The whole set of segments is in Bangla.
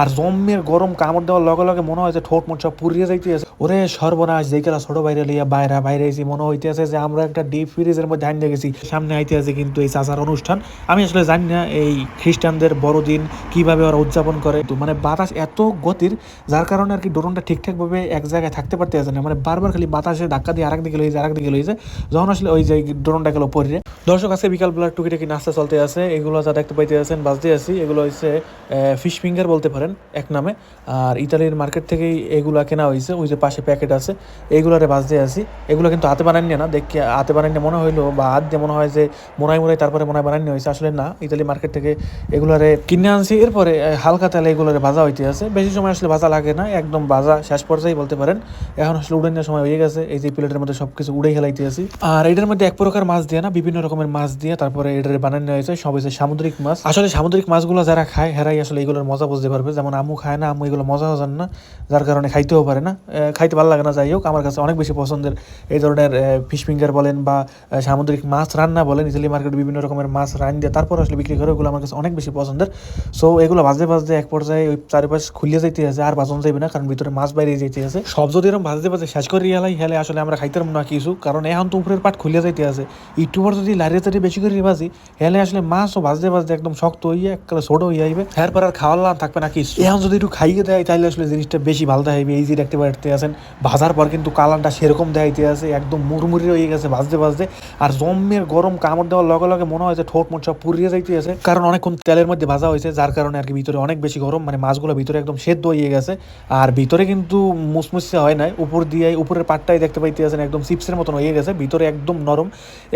আর জম্মের গরম কামড় দেওয়ার লগে লগে মনে হয় যে ঠোঁট মোট সব পুড়িয়ে যাইতে আছে ওরে সর্বনাশ যেই গেলা ছোট বাইরে লিয়া বাইরা, বাইরে এসি মনে হইতেছে যে আমরা একটা ডিপ ফ্রিজের মধ্যে আইন গেছি। সামনে আইতে আছে কিন্তু এই চাচার অনুষ্ঠান। আমি আসলে জানি না এই খ্রিস্টানদের বড়দিন কীভাবে ওরা উদযাপন করে। তো মানে বাতাস এত গতির, যার কারণে আর কি ড্রোনটা ঠিকঠাকভাবে এক জায়গায় থাকতে পারতে আছে না। মানে বারবার খালি বাতাসে ধাক্কা দিয়ে আরেক দিকে লইছে, আরেক দিকে লইছে। যখন আসলে ওই যে ড্রোনটা গেল পরে দর্শক আছে বিকাল বেলার টুকিটাকি নাস্তা চলতে আছে। এগুলো যা দেখতে পাইতে আছেন বাজতে আছি। এগুলো হচ্ছে ফিশ ফিঙ্গার বলতে পারেন। এক নামে। আর ইতালির মার্কেট থেকেই এগুলা কেনা হয়েছে ওই যে পাশে প্যাকেট আছে, এগুলারে বাজতে আছি এগুলো কিন্তু হাতে বানাইনি না, দেখি হাতে বানাইনি মনে হইল, বা হাত দিয়ে মনে হয় যে মোনাই মোনাই, তারপরে মনে হয় বানাইনি হয়েছে আসলে না, ইতালি মার্কেট থেকে এগুলারে কিনে আনছি। এরপরে হালকা তেলে এগুলোরে ভাজা হইতে আছে। বেশি সময় আসলে ভাজা লাগে না, একদম ভাজা শেষ পর্যায়ে বলতে পারেন। এখন আসলে উড়ে নেওয়ার সময় হয়ে গেছে, এই যে প্লেটের মধ্যে সবকিছু উড়ে খেলাইতে আছি। আর এটার মধ্যে এক প্রকার মাছ দিয়ে না, বিভিন্ন রকমের মাছ দিয়ে তারপরে এটার বানানো হয়েছে। সব হয়েছে সামুদ্রিক মাছ। আসলে সামুদ্রিক মাছগুলো যারা খায়, হেরাই আসলে এগুলোর মজা বুঝতে পারবে যেমন আমু খায় না, আমু এগুলো মজা জান না, যার কারণে খাইতেও পারে না। খাইতে ভালো লাগে না, যাই হোক, আমার কাছে অনেক বেশি পছন্দের এই ধরনের ফিশ ফিঙ্গার বলেন বা সামুদ্রিক মাছ রান্না বলেন, ইতালি মার্কেট বিভিন্ন রকমের মাছ রান দিয়ে, তারপর আসলে বিক্রি করে ওগুলো আমার কাছে অনেক বেশি পছন্দের। সো এগুলো ভাজতে ভাজতে এক পর্যায়ে ওই চারিপাশ খুলিয়ে যাইতে আছে, আর বাজন যাবে না, কারণ ভিতরে মাছ বাইরে যাইতে আছে। সব যদি এরকম ভাজতে ভাজতে শেষ করে রিয়ালাই, হেলে আসলে আমরা খাইতে পারব না কিছু, কারণ এখন তো উপরের পাট খুলিয়ে যাইতে আছে। পর যদি লাড়িয়ে চাড়িয়ে বেশি করে ভাজি, হেলে আসলে মাছও ভাজতে ভাজতে একদম শক্ত হইয়া একটা ছোট হয়ে যাইবে। এরপর আর খাওয়ার লাভ থাকবে না কিছু। এখন যদি একটু খাইয়ে দেয় তাহলে আসলে জিনিসটা বেশি ভালো দেখাইবে এই যে দেখতে পারতে আছেন ভাজার পর কিন্তু কালারটা সেরকম দেখাইতে আছে, একদম মুড়মুড়ি হয়ে গেছে ভাজতে ভাজতে। আর জমের গরম কামড় দেওয়ার লগে লগে মনে হয় যে ঠোঁট মোট সব পুড়িয়ে যাইতে আছে। কারণ অনেকক্ষণ তেলের মধ্যে ভাজা হয়েছে, যার কারণে আর কি ভিতরে অনেক বেশি গরম মানে মাছগুলো ভিতরে একদম সেদ্ধ হয়ে গেছে। আর ভিতরে কিন্তু মুসমুসে হয় নাই, উপর দিয়ে উপরের পাটটাই দেখতে পাইতে আছেন, একদম চিপসের মতন হয়ে গেছে, ভিতরে একদম নরম।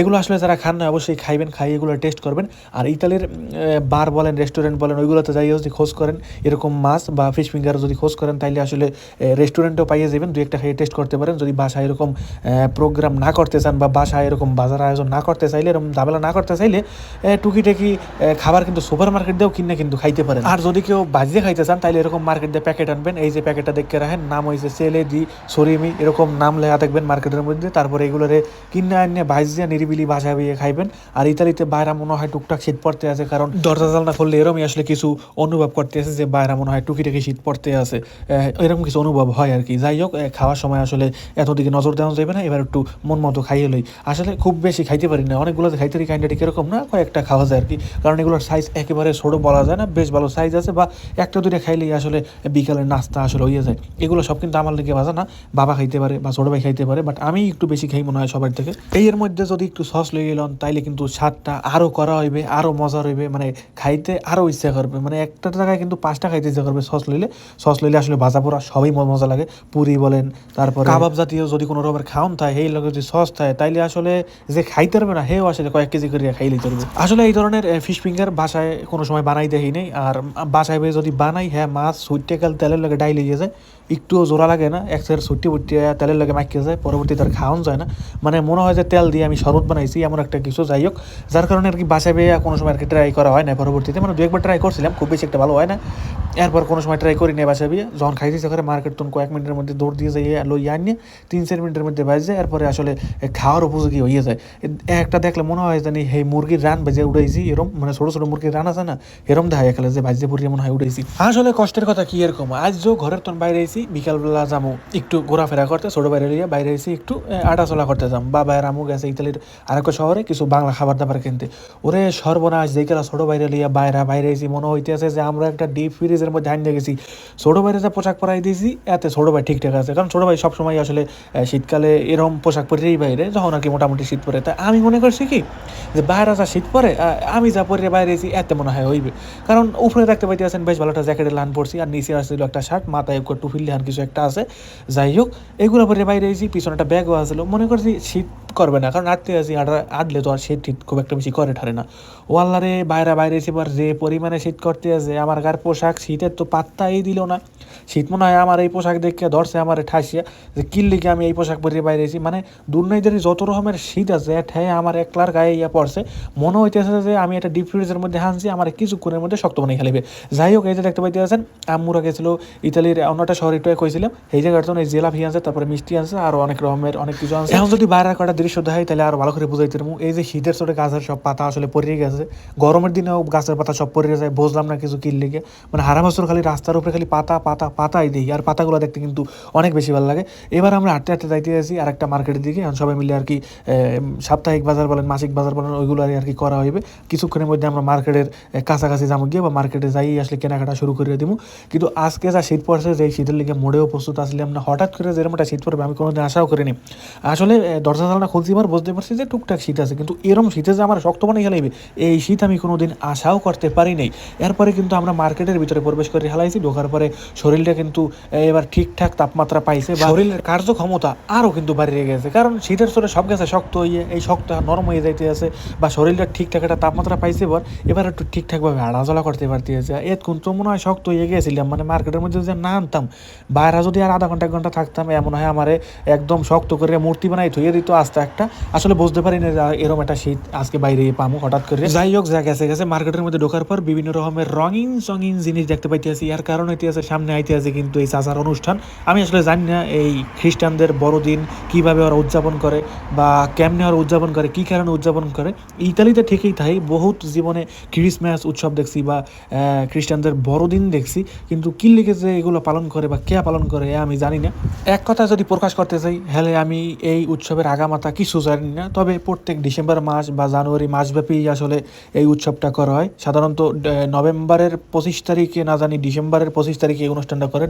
এগুলো আসলে যারা খান না অবশ্যই খাইবেন খাই এগুলো টেস্ট করবেন। আর ইতালির বার বলেন রেস্টুরেন্ট বলেন, ওইগুলোতে যাই যদি খোঁজ করেন এরকম মাছ বা ফিশ ফিঙ্গার যদি খোঁজ করেন, তাইলে আসলে রেস্টুরেন্টেও পাইয়ে যাবেন দুই একটা খেয়ে টেস্ট করতে পারেন। যদি বাসায় এরকম প্রোগ্রাম না করতে চান বা বাসায় এরকম বাজার আয়োজন না করতে চাইলে, এরকম ঝামেলা না করতে চাইলে টুকিটাকি খাবার কিন্তু সুপার মার্কেট দিয়েও কিনে কিন্তু খাইতে পারেন। আর যদি কেউ বাজিয়ে খাইতে চান তাহলে এরকম মার্কেট দিয়ে প্যাকেট আনবেন। এই যে প্যাকেটটা দেখে রাখেন, নাম হয়েছে সেলে দি সরিমি এরকম নাম লেখা দেখবেন মার্কেটের মধ্যে। তারপরে এগুলোরে কিনে আনিয়ে ভাজিয়ে নিরিবিলি বাসা বিয়ে খাইবেন। আর ইতালিতে বাইরা মনে হয় টুকটাক শীত পড়তে আছে, কারণ দরজা জালনা খুললে এরমই আসলে কিছু অনুভব করতে আছে যে বাইরা মনে হয় টুকিটাকি শীত পড়তে আছে। এরকম কিছু অনুভব হয় আর কি। যাই হোক খাওয়ার সময় আসলে এতদিকে নজর দেওয়া যাবে না, এবার একটু মন মতো খাইয়ে লই। আসলে খুব বেশি খাইতে পারি না। অনেকগুলোতে খাইতে পারি কাইন্ডাটি কীরকম না, কয়েকটা খাওয়া যায় আর কি। কারণ এগুলোর সাইজ একেবারে ছোটো বলা যায় না, বেশ ভালো সাইজ আছে বা একটা দুইটা খাইলেই আসলে বিকালের নাস্তা আসলে হয়ে যায়। এগুলো সব কিন্তু আমার লিগে বাজা না। বাবা খাইতে পারে বা ছোটো ভাই খাইতে পারে বাট আমি একটু বেশি খাই মনে হয় সবার থেকে। এই এর মধ্যে যদি একটু সস লই গেলাম তাইলে কিন্তু স্বাদটা আরও করা হইবে আরও মজা হইবে মানে খাইতে আরও ইচ্ছা করবে। মানে একটা জায়গায় কিন্তু পাঁচটা খাইতে ইচ্ছা করবে সস লইলে। সস লইলে আসলে ভাজা পোড়া সবই মজা লাগে। পুরি বলেন তারপর কাবাব জাতীয় যদি কোনো রকমের খাওন থাকে সেই লগে যদি সস থাকে তাইলে আসলে যে খাইতে পারবে না হেও আসলে কয়েক কেজি করে খাইলে চলবে। আসলে এই ধরনের ফিশ ফিঙ্গার বাসায় কোনো সময় বানাই দেখি নেই। আর বাসায় যদি বানাই হ্যাঁ মাছ সুইটে কাল তেলের লগে ডাইলে যায়। একটুও জোড়া লাগে না, এক সাইড ছুটি বুটি তেলের লাগে মাখিয়ে যায়, পরবর্তী তার খাওয়ান যায় না। মানে মনে হয় যে তেল দিয়ে আমি শরবত বানাইছি, এমন একটা কিছু যাই হোক, যার কারণে আর কি বেয়ে কোনো সময় আর কি ট্রাই করা হয় না পরবর্তীতে। মানে দু একবার ট্রাই করছিলাম, খুব বেশি একটা ভালো হয় না। এরপর কোনো সময় ট্রাই করি না বিয়ে, যখন ইচ্ছা করে মার্কেট তখন কয়েক মিনিটের মধ্যে দৌড় দিয়ে যাই লই আনিয়ে তিন চার মিনিটের মধ্যে বাজে যায়, এরপরে আসলে খাওয়ার উপযোগী হয়ে যায়। একটা দেখলে মনে হয় জানি এই মুরগির রান বেজে উড়াইছি, এরম মানে ছোটো ছোটো মুরগির রান আছে না, এরম দেখা গেলে যে বাজে পুরিয়ে মনে হয় উড়াইছি। আসলে কষ্টের কথা কি এরকম? আজ যে ঘরের তখন বাইরে আইছি বিকালবেলা যাব একটু ঘোরাফেরা করতে, ছোটো বাইরে লিয়ে বাইরে আইছি, একটু আটা চলা করতে যাম। বাবা আর আমু গেছে ইতালির আরেকটা শহরে, কিছু বাংলা খাবার দাবার কিনতে। ওরে সর্বনাশ যেই গেলা ছোটো বাইরে লিয়া বাইরা, বাইরে আইছি, মনে হইতেছে যে আমরা একটা ডিপ ফ্রিজের মধ্যে আইন গেছি। ছোটো বাইরে যে পোশাক পরাই দিয়েছি এতে ছোটো ভাই ঠিকঠাক আছে। কারণ ছোটো ভাই সবসময় আসলে শীতকালে এরম পোশাক পরেই বাইরে, যখন আর কি মোটামুটি শীত পরে। তা আমি মনে করছি কি, যে বাইরে যা শীত পরে আমি যা পরে বাইরে আছি এতে মনে হয় হইবে। কারণ উপরে দেখতে পাইতে আছেন বেশ ভালো একটা জ্যাকেটের লান পড়ছি আর নিচে আসছিল একটা শার্ট মাথায় একটু লেহান কিছু একটা আছে। যাই হোক, এগুলো পরে বাইরে পিছনে একটা ব্যাগও আসলো মনে করছি শীত করবে না। কারণ আটতে আছি আট আটলে তো আর শীত টিত খুব একটা বেশি করে ঠারে না। ও আল্লাহরে বাইরে বাইরে এসে এবার যে পরিমাণে শীত করতে আছে, আমার গার পোশাক শীতের তো পাত্তাই দিল না। শীত মনে হয় আমার এই পোশাক দেখে ধরছে, আমার ঠাসিয়া যে কিল্লিকে আমি এই পোশাক পরে বাইরে এসেছি। মানে দুর্নাইদের যত রকমের শীত আছে ঠে আমার একলার গায়ে ইয়া পড়ছে। মনে হইতেছে যে আমি একটা ডিপ ফ্রিজের মধ্যে হানছি, আমার কিছুক্ষণের মধ্যে শক্ত বানিয়ে খেলিবে যাই হোক, এই যে দেখতে পাইতে আছেন আম্মুরা গেছিল ইতালির অন্যটা শহরে একটু কইছিলাম। এই জন্য এই জেলা ফি আনছে, তারপরে মিষ্টি আনছে, আর অনেক রকমের, অনেক কিছু আনছে। এখন যদি বাইরে কটা দৃশ্য দেখাই, তাহলে আর ভালো করে বুঝাইতে পারব। এই যে শীতের চোটে গাছের সব পাতা আসলে পড়ে গেছে। গরমের দিনেও গাছের পাতা সব পড়ে যায়, বুঝলাম না কিছু কিল লেগে। মানে হারা বছর খালি রাস্তার উপরে খালি পাতা পাতা, পাতাই দিই আর পাতাগুলো দেখতে কিন্তু অনেক বেশি ভালো লাগে। এবার আমরা হাঁটতে হাঁটতে যাইতে আছি আর একটা মার্কেটের দিকে সবাই মিলে আর কি সাপ্তাহিক বাজার বলেন, মাসিক বাজার বলেন, ওইগুলো আর কি করা হইবে। কিছুক্ষণের মধ্যে আমরা মার্কেটের কাছাকাছি যাব গিয়ে, বা মার্কেটে যাই আসলে কেনাকাটা শুরু করে দিব। কিন্তু আজকে যা শীত পড়ছে যে শীতের লিগে মোড়েও প্রস্তুত আসলে আমরা হঠাৎ করে যেরকম একটা শীত পড়বে, আমি কোনোদিন আশাও করিনি। আসলে দরজা জানলা খুলছি এবার বুঝতে পারছি যে টুকটাক শীত আছে, কিন্তু এরম শীতে যে আমার শক্ত বানিয়ে হেলাইবে, এই শীত আমি কোনোদিন আশাও করতে পারি নাই। এরপরে কিন্তু আমরা মার্কেটের ভিতরে প্রবেশ করে হেলাইছি, ঢোকার পরে শরীরটা কিন্তু এবার ঠিকঠাক তাপমাত্রা পাইছে বা শরীরের কার্যক্ষমতা আরও কিন্তু বাড়িয়ে গেছে, কারণ শীতের চলে সব গেছে, শক্ত হয়ে, এই শক্ত নরম হয়ে যাইতে আছে বা শরীরটা ঠিকঠাক একটা তাপমাত্রা পাইছে এবার এবার একটু ঠিকঠাকভাবে হাঁটাচলা করতে পারতে আছে। এত কোন তো মনে হয় শক্ত হয়ে গেছিলাম মানে মার্কেটের মধ্যে যে না আনতাম, বাইরে যদি আর আধা ঘণ্টা, এক ঘণ্টা থাকতাম, এমন হয় আমারে একদম শক্ত করে মূর্তি বানাই থইয়ে দিত, আস্তে একটা। আসলে বুঝতে পারি না এরকম একটা শীত আজকে বাইরে পামু হঠাৎ করে। যাই হোক, যা গেছে গেছে। মার্কেটের মধ্যে ঢোকার পর বিভিন্ন রকমের রঙিন সঙিন জিনিস দেখতে পাইতেছি। আর কারণ হইতেছে, সামনে আইতে আছে কিন্তু এই চাচার অনুষ্ঠান। আমি আসলে জানি না এই খ্রিস্টানদের বড়দিন কীভাবে ওরা উদযাপন করে বা কেমনে ওরা উদযাপন করে, কি কারণে উদযাপন করে। ইতালিতে ঠিকই তাই, বহুত জীবনে ক্রিসমাস উৎসব দেখছি বা খ্রিস্টানদের বড়দিন দেখছি। কিন্তু কি লিখে যে এগুলো পালন করে বা কে পালন করে আমি জানি না। এক কথা যদি প্রকাশ করতে চাই, হলে আমি এই উৎসবের আগামাতা কিছু জানি না। তবে প্রত্যেক ডিসেম্বর মাস বা জানুয়ারি মাসব্যাপী আসলে এই উৎসবটা করা হয়। সাধারণত নভেম্বরের পঁচিশ তারিখে না জানি ডিসেম্বরের পঁচিশ তারিখে এই অনুষ্ঠানটা করে।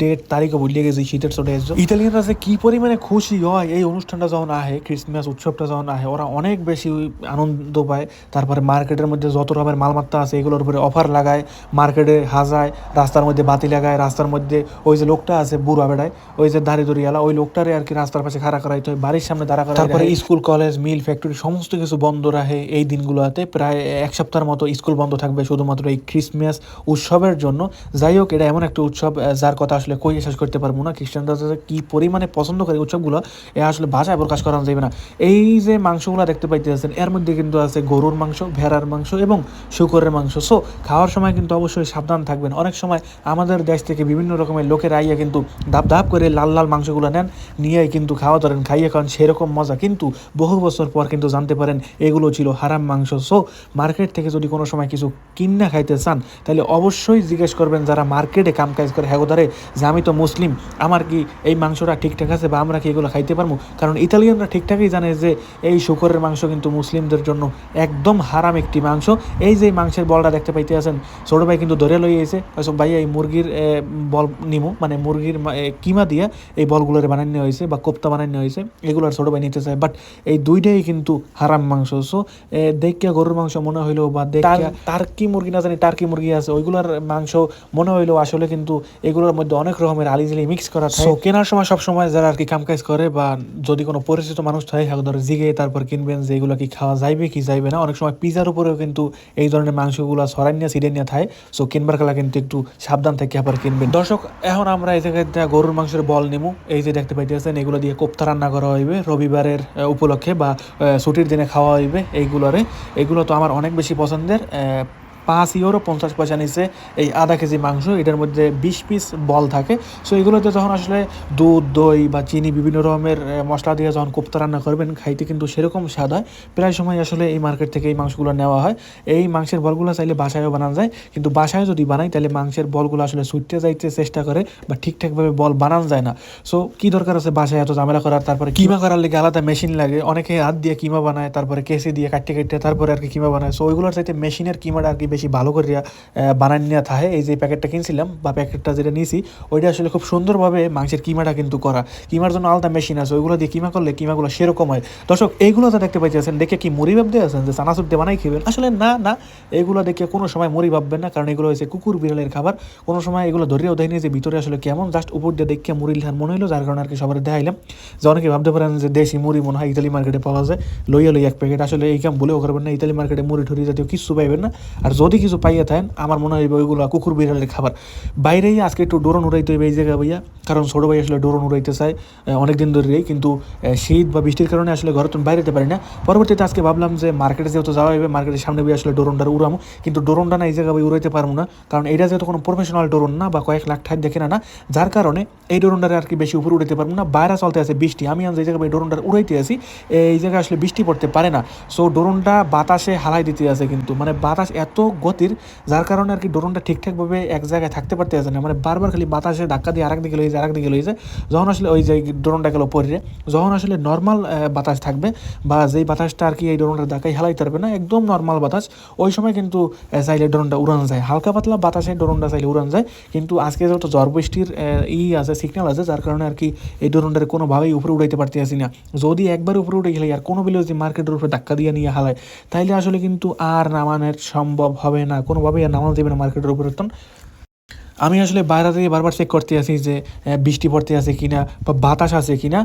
ডেট, তারিখও ভুলিয়ে গেছি, শীতের এসে ইতালিয়ানরা যে কি পরিমাণে খুশি হয়, এই অনুষ্ঠানটা যখন আহে ক্রিসমাস উৎসবটা যখন আহে ওরা অনেক বেশি আনন্দ পায়। তারপরে মার্কেটের মধ্যে যত রকমের মালমাত্তা আছে, এগুলোর উপরে অফার লাগায়। মার্কেটে হাজায়, রাস্তার মধ্যে বাতি লাগায়, রাস্তার মধ্যে ওই যে লোকটা আছে, বুড়া বেড়ায়, ওই যে দাড়ি দড়িয়ালা ওই লোকটারে আর কি রাস্তার পাশে খাড়া করাইতে হয়, বাড়ির সামনে দাঁড়া করা তারপরে স্কুল কলেজ মিল ফ্যাক্টরি সমস্ত কিছু বন্ধ রাখে এই দিনগুলোতে। প্রায় এক সপ্তাহের মতো স্কুল বন্ধ থাকবে শুধুমাত্র এই ক্রিসমাস উৎসবের জন্য। যাই হোক এটা এমন একটা উৎসব যার কথা আসলে কই শেষ করতে পারব না। খ্রিস্টানরা কি পরিমাণে পছন্দ করে উৎসবগুলো এ আসলে ভাষায় প্রকাশ করা যাবে না। এই যে মাংসগুলো দেখতে পাইতেছেন এর মধ্যে কিন্তু আছে গরুর মাংস ভেড়ার মাংস এবং শুকরের মাংস। সো খাওয়ার সময় কিন্তু অবশ্যই সাবধান থাকবেন। অনেক সময় আমাদের দেশ থেকে বিভিন্ন রকমের লোকের আইয়া কিন্তু ধাপ ধাপ করে লাল লাল মাংসগুলো নেন নিয়ে কিন্তু খাওয়া ধরেন খাইয়ে খান সেরকম মজা কিন্তু বহু বছর পর কিন্তু জানতে পারেন, এগুলো ছিল হারাম মাংস। সো মার্কেট থেকে যদি কোনো সময় কিছু কিন্না খাইতে চান, তাহলে অবশ্যই জিজ্ঞেস করবেন যারা মার্কেটে কাম কাজ করে হ্যাঁ ধরে যে আমি তো মুসলিম, আমার কি এই মাংসটা ঠিকঠাক আছে বা আমরা কি এগুলো খাইতে পারব? কারণ ইতালিয়ানরা ঠিকঠাকই জানে যে এই শুকরের মাংস কিন্তু মুসলিমদের জন্য একদম হারাম একটি মাংস। এই যে মাংসের বলটা দেখতে পাইতে আছেন, ছোট ভাই কিন্তু ধরে লই এসে ভাই, এই মুরগির বল নিমু মানে মুরগির কিমা দিয়া এই বলগুলোর বানানো হয়েছে বা কোপ্তা বানানো হয়েছে এগুলো আর ছোট ভাই নিতে চায় বাট এই দুইটাই কিন্তু হারাম মাংস। সো দেখিয়া গরুর মাংস মনে হইল বা দেখিয়া টার্কি মুরগি না জানি টার্কি মুরগি আছে ওইগুলোর মাংস মনে হইল আসলে কিন্তু এগুলোর মধ্যে অনেক রকমের আলিজিলি মিক্স করা থাকে। কেনার সময় সব সময় যারা আর কি কাম কাজ করে বা যদি কোনো পরিচিত মানুষ থাকে ধরে জিগে তারপর কিনবেন যে এগুলো কি খাওয়া যাইবে কি যাইবে না অনেক সময় পিজার উপরেও কিন্তু এই ধরনের মাংসগুলো সরাই নিয়ে সিডে নিয়ে থাকে। সো কিনবার খেলা কিন্তু একটু সাবধান থেকে আবার কিনবেন। দর্শক এখন আমরা এই জায়গায় গরুর মাংসের বল নিমু। এই যে দেখতে পাইতেছেন এগুলো দিয়ে কোপ্তা রান্না করা হইবে। রবিবারের উপলক্ষে বা ছুটির দিনে খাওয়া হইবে এইগুলোরে। এগুলো তো আমার অনেক বেশি পছন্দের পাঁচ ইউরো পঞ্চাশ পয়সা নিচে এই আধা কেজি মাংস, এটার মধ্যে বিশ পিস বল থাকে। সো এগুলোতে যখন আসলে দুধ, দই বা চিনি বিভিন্ন রকমের মশলা দিয়ে যখন কোপ্তা রান্না করবেন, খাইতে কিন্তু সেরকম স্বাদ হয়। প্রায় সময় আসলে এই মার্কেট থেকে এই মাংসগুলো নেওয়া হয়। এই মাংসের বলগুলো চাইলে বাসায়ও বানানো যায়। কিন্তু বাসায় যদি বানাই, তাহলে মাংসের বলগুলো আসলে ছুটতে যাইতে চেষ্টা করে বা ঠিকঠাকভাবে বল বানানো যায় না। সো কি দরকার আছে বাসায় এত ঝামেলা করার? তারপরে কিমা করার লেগে আলাদা মেশিন লাগে। অনেকে হাত দিয়ে কিমা বানায়, তারপরে কেসি দিয়ে কাটতে কাটতে, তারপরে আর কি কিমা বানায়। সো ওইগুলোর চাইতে মেশিনের কিমাটা আর কি বেশি ভালো করে বানাই নেওয়া থাকে। এই যে প্যাকেটটা কিনছিলাম বা প্যাকেটটা যেটা নিয়েছি, ওইটা আসলে খুব সুন্দরভাবে মাংসের কিমাটা কিন্তু করা। কিমার জন্য আলাদা মেশিন আছে, ওইগুলো দিয়ে কিমা করলে কিমাগুলো সেরকম হয়। দর্শক, এইগুলো তো দেখতে পাইতেছেন, দেখে কি মুড়ি ভাবতে আছেন যে চানাচুর দিয়ে বানাই খাবেন? আসলে না না। এগুলো দেখে কোনো সময় মুড়ি ভাববেন না, কারণ এগুলো হয়েছে কুকুর বিড়ালের খাবার। কোনো সময় এগুলো ধরেও দেয়নি যে ভিতরে আসলে কেমন জাস্ট উপর দিয়ে দেখে মুড়ি ধান মনে হলো যার কারণে আর কি সবার দেখাইলাম। যে অনেকে ভাবতে পারেন যে দেশি মুড়ি মনে হয় ইতালি মার্কেটে পাওয়া যায়। লইয়া লই এক প্যাকেট আসলে এই কাম বলেও করবেন না, ইতালি মার্কেটে মুড়ি ঠুরি জাতীয় কিছু পাইবেন না। আর যদি কিছু পাইয়া থাকেন, আমার মনে হয় ওইগুলো কুকুর বিড়ালের খাবার। বাইরেই আজকে একটু ডোরন উড়াইতে হবে এই জায়গায় ভাইয়া। কারণ ছোটো ভাই আসলে ডোরন উড়াইতে চায় অনেক দিন ধরেই। কিন্তু শীত বা বৃষ্টির কারণে আসলে ঘরে তুমি বাইরে যেতে পারি না। পরবর্তীতে আজকে ভাবলাম যে মার্কেটে যেহেতু যাওয়া হবে, মার্কেটের সামনে বই আসলে ডোরনটা উড়ামো। কিন্তু ডোরনটা না এই জায়গায় বই উড়াইতে পারব না। কারণ এটা যেহেতু কোনো প্রফেশনাল ডোরন না বা কয়েক লাখ ঠাই দেখে না না, যার কারণে এই ডোরনটারে আর কি বেশি উপরে উড়াইতে পারব না। বাইরে চলতে আছে বৃষ্টি। আমি আজ এই জায়গায় ডোরনটা উড়াইতে আছি। এই জায়গায় আসলে বৃষ্টি পড়তে পারে না। সো ডোরনটা বাতাসে হালাই দিতে আছে কিন্তু। মানে বাতাস এত গতির, যার কারণে আর কি ডোরনটা ঠিকঠাকভাবে এক জায়গায় থাকতে পারতে না। মানে বারবার খালি বাতাসে ধাক্কা দিয়ে আরেক দিকে লইছে আরেক দিকে লইছে যখন আসলে ওই যে ড্রোনটা গেল পরে, যখন আসলে নর্মাল বাতাস থাকবে বা যেই বাতাসটা আর কি এই ড্রোনটা ধাক্কায় হেলাইতে পারবে না, একদম নর্মাল বাতাস, ওই সময় কিন্তু চাইলে ড্রোনটা উড়ানো যায়। হালকা পাতলা বাতাসে ড্রোনটা চাইলে উড়ানো যায়। কিন্তু আজকে যেহেতু ঝড় বৃষ্টির ই আছে সিগন্যাল আছে, যার কারণে আর কি এই ড্রোনটার কোনোভাবেই উপরে উড়াইতে পারতে আসি না। যদি একবার উপরে উঠে গেলে আর কোনো বিলে যদি মার্কেটের উপরে ধাক্কা দিয়ে নিয়ে হালায়, তাইলে আসলে কিন্তু আর নামানোর সম্ভব হবে না কোনোভাবেই আর নামাজ দেবে না মার্কেটের উপরে। তখন আমি আসলে বাইরে থেকে বারবার চেক করতে আছি যে বৃষ্টি পড়তে আছে কিনা বা বাতাস আছে কিনা।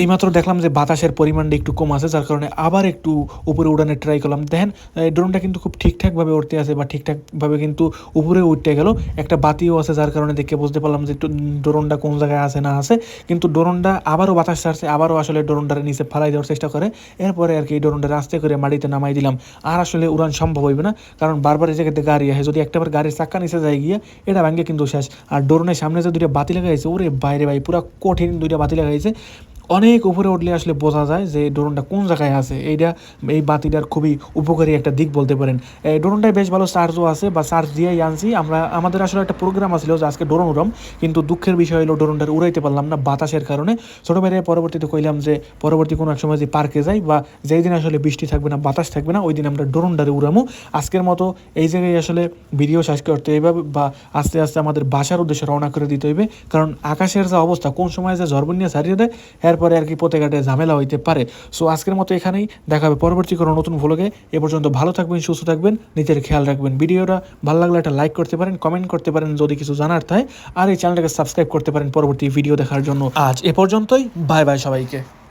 এইমাত্র দেখলাম যে বাতাসের পরিমাণটা একটু কম আছে, যার কারণে আবার একটু উপরে উড়ানোর ট্রাই করলাম। দেখেন ড্রোনটা কিন্তু খুব ঠিকঠাকভাবে উঠতে আছে বা ঠিকঠাকভাবে কিন্তু উপরে উঠতে গেল। একটা বাতিও আছে, যার কারণে দেখে বুঝতে পারলাম যে একটু ড্রোনটা কোন জায়গায় আছে না আছে। কিন্তু ড্রোনটা আবারও বাতাস ছাড়ছে, আবারও আসলে ড্রোনটার নিচে ফালাই দেওয়ার চেষ্টা করে। এরপরে আর কি এই ড্রোনটা আস্তে করে মাটিতে নামাই দিলাম। আর আসলে উড়ান সম্ভব হইবে না, কারণ বারবার এই জায়গাতে গাড়ি আসে। যদি একটাবার গাড়ির চাক্কা নিচে যায় গিয়ে, এটা ভাঙ্গে কিন্তু শেষ। আর ডোরনের সামনে যে দুইটা বাতি লাগাইছে ওরে বাইরে ভাই, পুরো কঠিন দুইটা বাতি লাগাইছে অনেক উপরে উঠলে আসলে বোঝা যায় যে ড্রোনটা কোন জায়গায় আছে। এইটা, এই বাতিটার খুবই উপকারী একটা দিক বলতে পারেন। ড্রোনটায় বেশ ভালো চার্জও আছে বা চার্জ দিয়েই আনছি। আমরা, আমাদের আসলে একটা প্রোগ্রাম আছিল যে আজকে ড্রোন উড়াম। কিন্তু দুঃখের বিষয় হলো ড্রোনটা উড়াইতে পারলাম না বাতাসের কারণে। ছোটো বাইরে পরবর্তীতে কইলাম যে পরবর্তী কোনো এক সময় যে পার্কে যাই বা যেই দিন আসলে বৃষ্টি থাকবে না, বাতাস থাকবে না, ওই দিন আমরা ড্রোনটারে উড়ামো। আজকের মতো এই জায়গায় আসলে ভিডিও শেষ করতে হইবে বা আস্তে আস্তে আমাদের বাসার উদ্দেশ্যে রওনা করে দিতে হইবে। কারণ আকাশের যে অবস্থা, কোন সময় যে ঝড়বন্যা ছাড়িয়ে দেয় এরপরে আর কি পথে ঘাটে ঝামেলা হইতে পারে। সো আজকের মতো এখানেই। দেখা হবে পরবর্তী কোনো নতুন ভ্লগে এ। পর্যন্ত ভালো থাকবেন, সুস্থ থাকবেন, নিজের খেয়াল রাখবেন। ভিডিওটা ভালো লাগলে একটা লাইক করতে পারেন কমেন্ট করতে পারেন যদি কিছু জানার থাকে। আর এই চ্যানেলটাকে সাবস্ক্রাইব করতে পারেন পরবর্তী ভিডিও দেখার জন্য। আজ এ পর্যন্তই। বাই বাই সবাইকে।